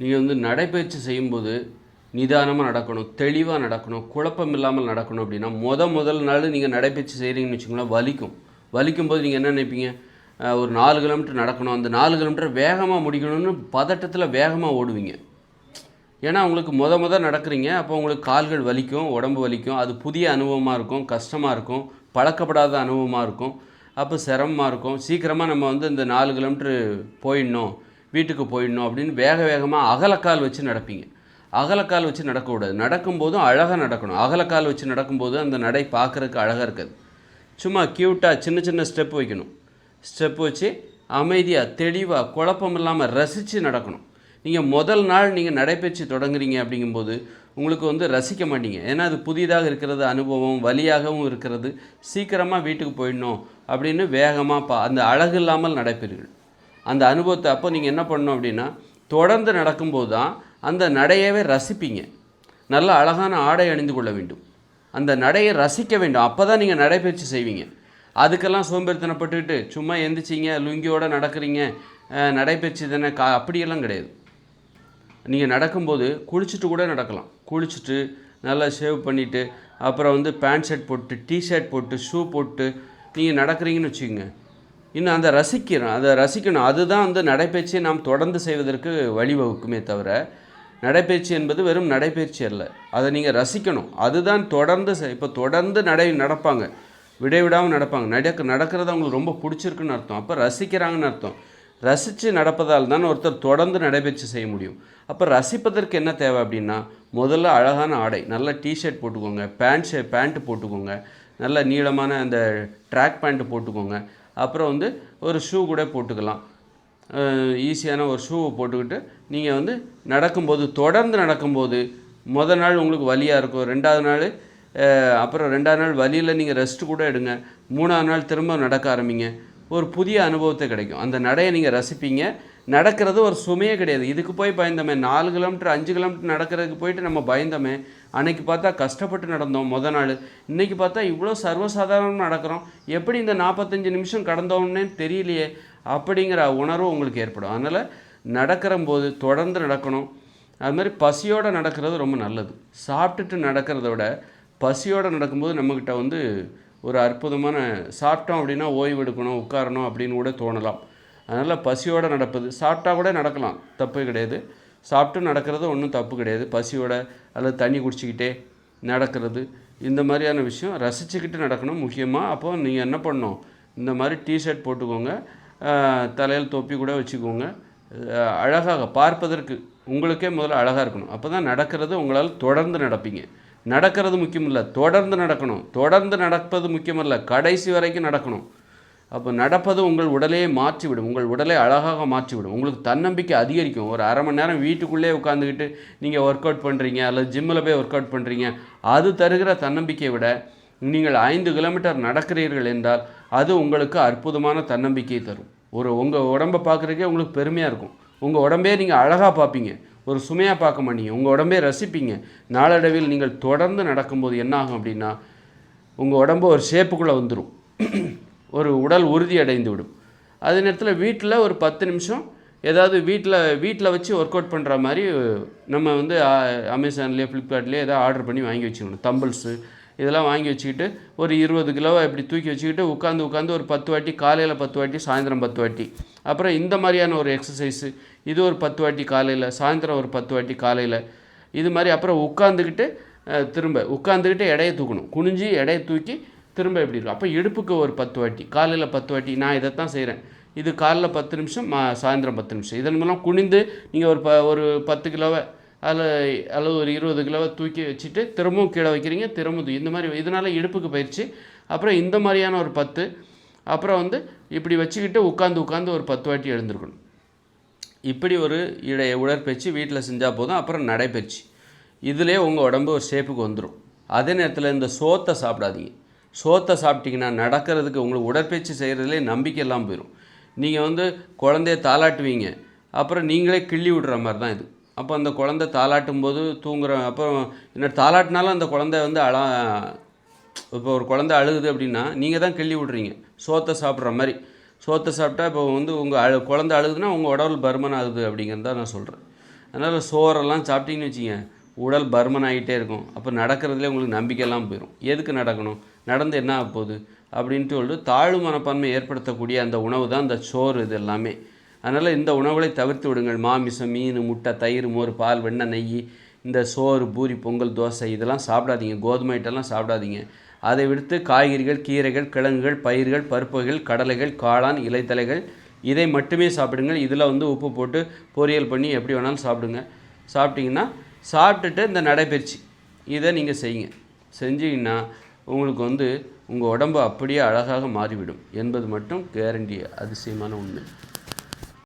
நீங்கள் வந்து நடைப்பயிற்சி செய்யும்போது நிதானமாக நடக்கணும் தெளிவாக நடக்கணும் குழப்பம் இல்லாமல் நடக்கணும் அப்படின்னா முத முதல் நாள் நீங்கள் நடைப்பயிற்சி செய்கிறீங்கன்னு வச்சுக்கோங்களேன் வலிக்கும். வலிக்கும் போது நீங்கள் என்ன நினைப்பீங்க? ஒரு நாலு கிலோமீட்டர் நடக்கணும். அந்த நாலு கிலோமீட்டர் வேகமாக முடிக்கணும்னு பதட்டத்தில் வேகமாக ஓடுவீங்க. ஏன்னா உங்களுக்கு முத முத நடக்கிறீங்க அப்போ உங்களுக்கு கால்கள் வலிக்கும் உடம்பு வலிக்கும் அது புதிய அனுபவமாக இருக்கும் கஷ்டமாக இருக்கும் பழக்கப்படாத அனுபவமாக இருக்கும் அப்போ சிரமமாக இருக்கும். சீக்கிரமாக நம்ம வந்து இந்த நாலு கிலோமீட்ரு போயிடணும். வீட்டுக்கு போயிடணும் அப்படின்னு வேக வேகமாக அகலக்கால் வச்சு நடப்பீங்க. அகலக்கால் வச்சு நடக்கக்கூடாது. நடக்கும்போதும் அழகாக நடக்கணும். அகலக்கால் வச்சு நடக்கும்போது அந்த நடை பார்க்குறதுக்கு அழகாக இருக்காது. சும்மா க்யூட்டாக சின்ன சின்ன ஸ்டெப் வைக்கணும். ஸ்டெப் வச்சு அமைதியாக தெளிவாக குழப்பம் இல்லாமல் ரசித்து நடக்கணும். நீங்கள் முதல் நாள் நீங்கள் நடைபயிற்சி தொடங்குறீங்க அப்படிங்கும்போது உங்களுக்கு வந்து ரசிக்க மாட்டீங்க. ஏன்னா அது புதிதாக இருக்கிறது அனுபவம் வலியாகவும் இருக்கிறது. சீக்கிரமாக வீட்டுக்கு போயிடணும் அப்படின்னு வேகமாக பா அந்த அழகு இல்லாமல் நடைபெறுகள் அந்த அனுபவத்தை அப்போ நீங்கள் என்ன பண்ணணும் அப்படின்னா தொடர்ந்து நடக்கும்போது தான் அந்த நடையவே ரசிப்பீங்க. நல்ல அழகான ஆடை அணிந்து கொள்ள வேண்டும். அந்த நடையை ரசிக்க வேண்டும். அப்போ தான் நீங்கள் நடைபயிற்சி செய்வீங்க. அதுக்கெல்லாம் சோம்பேறித்தனப்பட்டுக்கிட்டு சும்மா எந்திரிச்சிங்க லுங்கியோடு நடக்கிறீங்க நடைபயிற்சி தானே கா அப்படியெல்லாம் கிடையாது. நீங்கள் நடக்கும்போது குளிச்சுட்டு கூட நடக்கலாம். குளிச்சுட்டு நல்லா ஷேவ் பண்ணிவிட்டு அப்புறம் வந்து பேண்ட் ஷர்ட் போட்டு டிஷர்ட் போட்டு ஷூ போட்டு நீங்கள் நடக்கிறீங்கன்னு வச்சுக்கோங்க. இன்னும் அதை ரசிக்கிறோம். அதை ரசிக்கணும். அதுதான் வந்து நடைப்பயிற்சியை நாம் தொடர்ந்து செய்வதற்கு வழிவகுக்குமே தவிர நடைப்பயிற்சி என்பது வெறும் நடைப்பயிற்சி அல்ல. அதை நீங்கள் ரசிக்கணும். அதுதான் தொடர்ந்து செய்- இப்போ தொடர்ந்து நடை நடப்பாங்க. விடைவிடாமல் நடப்பாங்க. நடக்க நடக்கிறது அவங்களுக்கு ரொம்ப பிடிச்சிருக்குன்னு அர்த்தம். அப்போ ரசிக்கிறாங்கன்னு அர்த்தம். ரசித்து நடப்பதால் தான் ஒருத்தர் தொடர்ந்து நடைபயிற்சி செய்ய முடியும். அப்போ ரசிப்பதற்கு என்ன தேவை அப்படின்னா முதல்ல அழகான ஆடை. நல்ல டிஷர்ட் போட்டுக்கோங்க. பேண்ட் ஷே பேண்ட்டு போட்டுக்கோங்க. நல்ல நீளமான அந்த ட்ராக் பேண்ட்டு போட்டுக்கோங்க. அப்புறம் வந்து ஒரு ஷூ கூட போட்டுக்கலாம். ஈஸியான ஒரு ஷூவை போட்டுக்கிட்டு நீங்கள் வந்து நடக்கும்போது தொடர்ந்து நடக்கும்போது முதல் நாள் உங்களுக்கு வலியாக இருக்கும். ரெண்டாவது நாள் அப்புறம் ரெண்டாவது நாள் வலியில் நீங்கள் ரெஸ்ட் கூட எடுங்க. மூணாவது நாள் திரும்ப நடக்க ஆரம்பிங்க. ஒரு புதிய அனுபவத்தை கிடைக்கும். அந்த நடையை நீங்கள் ரசிப்பீங்க. நடக்கிறது ஒரு சுமையே கிடையாது. இதுக்கு போய் பயந்தோமே. நாலு கிலோமீட்டர் அஞ்சு கிலோமீட்டர் நடக்கிறதுக்கு போயிட்டு நம்ம பயந்தோமே. அன்னைக்கு பார்த்தா கஷ்டப்பட்டு நடந்தோம் முத நாள். இன்றைக்கி பார்த்தா இவ்வளோ சர்வசாதாரணம் நடக்கிறோம். எப்படி இந்த நாற்பத்தஞ்சு நிமிஷம் கடந்தோம்னே தெரியலையே. அப்படிங்கிற உணர்வு உங்களுக்கு ஏற்படும். அதனால் நடக்கிற போது தொடர்ந்து நடக்கணும். அது மாதிரி பசியோடு நடக்கிறது ரொம்ப நல்லது. சாப்பிட்டுட்டு நடக்கிறத விட பசியோடு நடக்கும்போது நம்மக்கிட்ட வந்து ஒரு அற்புதமான சாப்பிட்டோம் அப்படின்னா ஓய்வு எடுக்கணும் உட்காரணும் அப்படின்னு கூட தோணலாம். அதனால் பசியோடு நடப்பது. சாப்பிட்டா கூட நடக்கலாம். தப்பு கிடையாது. சாப்பிட்டு நடக்கிறது ஒன்றும் தப்பு கிடையாது. பசியோட அல்லது தண்ணி குடிச்சிக்கிட்டே நடக்கிறது. இந்த மாதிரியான விஷயம் ரசிச்சுக்கிட்டு நடக்கணும் முக்கியமாக அப்போ நீங்கள் என்ன பண்ணணும்? இந்த மாதிரி டிஷர்ட் போட்டுக்கோங்க. தலையில் தொப்பி கூட வச்சுக்கோங்க. அழகாக பார்ப்பதற்கு உங்களுக்கே முதல்ல அழகாக இருக்கணும். அப்போ தான் நடக்கிறது உங்களால் தொடர்ந்து நடப்பீங்க. நடக்கிறது முக்கியமில்லை தொடர்ந்து நடக்கணும். தொடர்ந்து நடப்பது முக்கியமல்ல கடைசி வரைக்கும் நடக்கணும். அப்போ நடப்பது உங்கள் உடலையே மாற்றிவிடும். உங்கள் உடலை அழகாக மாற்றிவிடும். உங்களுக்கு தன்னம்பிக்கை அதிகரிக்கும். ஒரு அரை மணி நேரம் வீட்டுக்குள்ளே உட்காந்துக்கிட்டு நீங்கள் ஒர்க் அவுட் பண்ணுறீங்க அல்லது ஜிம்மில் போய் ஒர்க் அவுட் பண்ணுறீங்க அது தருகிற தன்னம்பிக்கையை விட நீங்கள் ஐந்து கிலோமீட்டர் நடக்கிறீர்கள் என்றால் அது உங்களுக்கு அற்புதமான தன்னம்பிக்கையை தரும். ஒரு உங்கள் உடம்பை பார்க்குறதுக்கே உங்களுக்கு பெருமையாக இருக்கும். உங்கள் உடம்பே நீங்கள் அழகாக பார்ப்பீங்க. ஒரு சுமையாக பார்க்க மாட்டீங்க. உங்கள் உடம்பே ரசிப்பீங்க. நாளடைவில் நீங்கள் தொடர்ந்து நடக்கும்போது என்ன ஆகும் அப்படின்னா உங்கள் உடம்பு ஒரு ஷேப்புக்குள்ளே வந்துடும் ஒரு உடல் உறுதி அடைந்து விடும் அதே நேரத்தில் வீட்டில் ஒரு பத்து நிமிஷம் ஏதாவது வீட்டில் வீட்டில் வச்சு ஒர்க் அவுட் பண்ணுற மாதிரி நம்ம வந்து அமேசான்லேயே ஃப்ளிப்கார்ட்லேயே ஏதாவது ஆர்டர் பண்ணி வாங்கி வச்சுக்கணும். தம்பிள்ஸு இதெல்லாம் வாங்கி வச்சுக்கிட்டு ஒரு இருபது கிலோவை இப்படி தூக்கி வச்சுக்கிட்டு உட்காந்து உட்காந்து ஒரு பத்து வாட்டி காலையில் பத்து வாட்டி சாயந்தரம் பத்து வாட்டி. அப்புறம் இந்த மாதிரியான ஒரு எக்ஸசைஸு இது ஒரு பத்து வாட்டி காலையில் சாயந்தரம் ஒரு பத்து வாட்டி காலையில். இது மாதிரி அப்புறம் உட்காந்துக்கிட்டு திரும்ப உட்காந்துக்கிட்டு எடையை தூக்கணும். குனிஞ்சு எடையை தூக்கி திரும்ப எப்படி இருக்கும்? அப்போ இடுப்புக்கு ஒரு பத்து வாட்டி காலையில் பத்து வாட்டி நான் இதைத்தான் செய்கிறேன் இது காலைல பத்து நிமிஷம் மா சாயந்தரம் பத்து நிமிஷம். இதன் மூலம் குனிந்து நீங்கள் ஒரு ப ஒரு பத்து கிலோவை அதில் அல்லது ஒரு இருபது கிலோவை தூக்கி வச்சுட்டு திரும்பவும் கீழே வைக்கிறீங்க திரும்ப இந்த மாதிரி இதனால் இடுப்புக்கு பயிற்சி. அப்புறம் இந்த மாதிரியான ஒரு பத்து அப்புறம் வந்து இப்படி வச்சுக்கிட்டு உட்காந்து உட்காந்து ஒரு பத்து வாட்டி எழுந்திருக்கணும். இப்படி ஒரு இடைய உடற்பயிற்சி வீட்டில் செஞ்சால் போதும் அப்புறம் நடைப்பயிற்சி. இதிலே உங்கள் உடம்பு ஒரு ஷேப்புக்கு வந்துடும் அதே நேரத்தில் இந்த சோத்தை சாப்பிடாதீங்க. சோத்தை சாப்பிட்டீங்கன்னா நடக்கிறதுக்கு உங்களுக்கு உடற்பயிற்சி செய்கிறதுலே நம்பிக்கையெல்லாம் போயிடும் நீங்கள் வந்து குழந்தைய தாளாட்டுவீங்க. அப்புறம் நீங்களே கிள்ளி விடுற மாதிரி தான் இது. அப்போ அந்த குழந்தை தாளாட்டும் போது தூங்குற அப்புறம் என்ன தாளாட்டினாலும் அந்த குழந்தை வந்து அழ இப்போ ஒரு குழந்தை அழுகுது அப்படின்னா நீங்கள் தான் கிள்ளி விட்றீங்க. சோத்தை சாப்பிட்ற மாதிரி. சோத்தை சாப்பிட்டா இப்போ வந்து உங்கள் அழு குழந்தை அழுகுதுன்னா உங்கள் உடல் பருமன் ஆகுது அப்படிங்கிறத நான் சொல்கிறேன் அதனால் சோறெல்லாம் சாப்பிட்டீங்கன்னு வச்சுங்க உடல் பர்மன் ஆகிட்டே இருக்கும். அப்போ நடக்கிறதுலே உங்களுக்கு நம்பிக்கையெல்லாம் போயிடும் எதுக்கு நடக்கணும்? நடந்து என்ன ஆக போகுது? அப்படின்ட்டு சொல்லிட்டு தாழ்வு மனப்பான்மை ஏற்படுத்தக்கூடிய அந்த உணவு தான் இந்த சோறு இது எல்லாமே. அதனால் இந்த உணவுகளை தவிர்த்து விடுங்கள். மாமிசம் மீன் முட்டை தயிர் மோர் பால் வெண்ணெய் நெய் இந்த சோறு பூரி பொங்கல் தோசை இதெல்லாம் சாப்பிடாதீங்க. கோதுமை ஐட்டம்லாம் சாப்பிடாதீங்க. அதை விடுத்து காய்கறிகள் கீரைகள் கிழங்குகள் பயிர்கள் பருப்புகள் கடலைகள் காளான் இலைத்தலைகள் இதை மட்டுமே சாப்பிடுங்கள். இதில் வந்து உப்பு போட்டு பொரியல் பண்ணி எப்படி வேணாலும் சாப்பிடுங்க. சாப்பிட்டிங்கன்னா சாப்பிட்டுட்டு இந்த நடைபயிற்சி. இதை நீங்கள் செய்யுங்க. செஞ்சீங்கன்னா உங்களுக்கு வந்து உங்கள் உடம்பு அப்படியே அழகாக மாறிவிடும். என்பது மட்டும் கேரண்டி அதிசயமான உண்மை.